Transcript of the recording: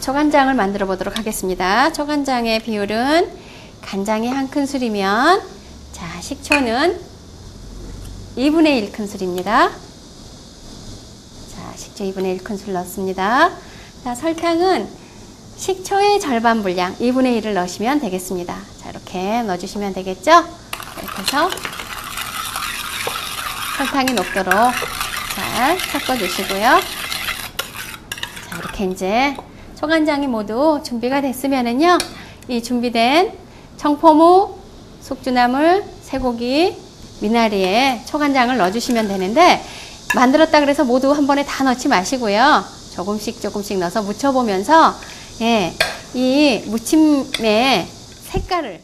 초간장을 만들어 보도록 하겠습니다. 초간장의 비율은 간장이 한 큰술이면 자 식초는 2분의 1큰술입니다. 자 식초 2분의 1큰술 넣습니다. 자 설탕은 식초의 절반 분량 2분의 1을 넣으시면 되겠습니다. 자 이렇게 넣어주시면 되겠죠? 이렇게 해서 설탕이 녹도록 잘 섞어주시고요. 자, 이렇게 이제 초간장이 모두 준비가 됐으면은요, 이 준비된 청포무, 숙주나물, 쇠고기, 미나리에 초간장을 넣어주시면 되는데, 만들었다 그래서 모두 한 번에 다 넣지 마시고요. 조금씩 조금씩 넣어서 무쳐보면서, 예, 이 무침의 색깔을